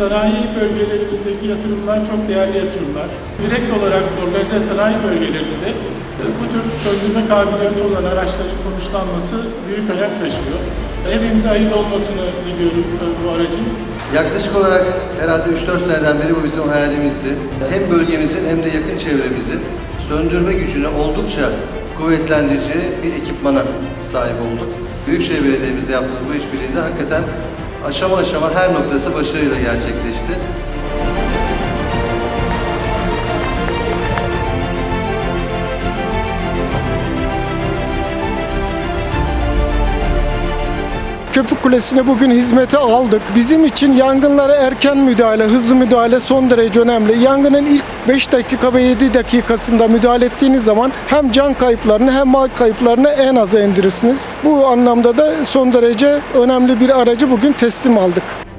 sanayi bölgelerimizdeki yatırımlar çok değerli yatırımlar. Direkt olarak organize sanayi bölgelerinde e, bu tür söndürme kabiliyeti olan araçların konuşlanması büyük önem taşıyor. Hepimize hayırlı olmasını diliyorum e, bu aracın. Yaklaşık olarak herhalde 3-4 seneden beri bu bizim hayalimizdi. Hem bölgemizin hem de yakın çevremizin söndürme gücünü oldukça kuvvetlendirici bir ekipmana sahip olduk. Büyükşehir Belediye'mizle yaptığımız bu işbirliğinde hakikaten aşama aşama her noktası başarıyla gerçekleşti. Köprü Kulesi'ni bugün hizmete aldık. Bizim için yangınlara erken müdahale, hızlı müdahale son derece önemli. Yangının ilk 5 dakika ve 7 dakikasında müdahale ettiğiniz zaman hem can kayıplarını hem mal kayıplarını en aza indirirsiniz. Bu anlamda da son derece önemli bir aracı bugün teslim aldık.